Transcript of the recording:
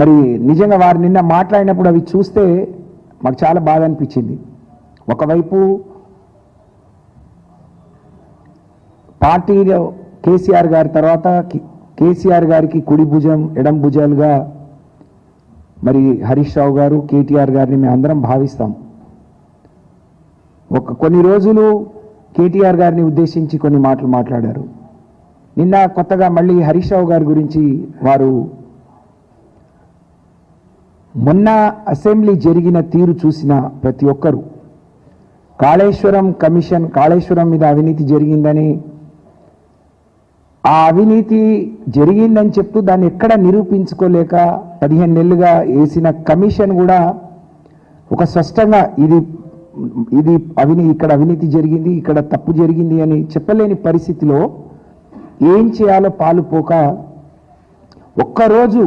మరి నిజంగా వారు నిన్న మాట్లాడినప్పుడు అవి చూస్తే మాకు చాలా బాధ అనిపించింది. ఒకవైపు పార్టీలో కేసీఆర్ గారి తర్వాత కేసీఆర్ గారికి కుడి భుజం ఎడం భుజాలుగా మరి హరీష్ రావు గారు కేటీఆర్ గారిని మేము అందరం భావిస్తాం. ఒక కొన్ని రోజులు కేటీఆర్ గారిని ఉద్దేశించి కొన్ని మాటలు మాట్లాడారు. నిన్న కొత్తగా మళ్ళీ హరీష్ రావు గారి గురించి వారు మొన్న అసెంబ్లీ జరిగిన తీరు చూసిన ప్రతి ఒక్కరూ కాళేశ్వరం కమిషన్ కాళేశ్వరం మీద అవినీతి జరిగిందని ఆ అవినీతి జరిగిందని చెప్తూ దాన్ని ఎక్కడ నిరూపించుకోలేక పదిహేను నెలలుగా వేసిన కమిషన్ కూడా ఒక స్పష్టంగా ఇది ఇది అవినీతి ఇక్కడ అవినీతి జరిగింది ఇక్కడ తప్పు జరిగింది అని చెప్పలేని పరిస్థితిలో ఏం చేయాలో పాలుపోక ఒక్కరోజు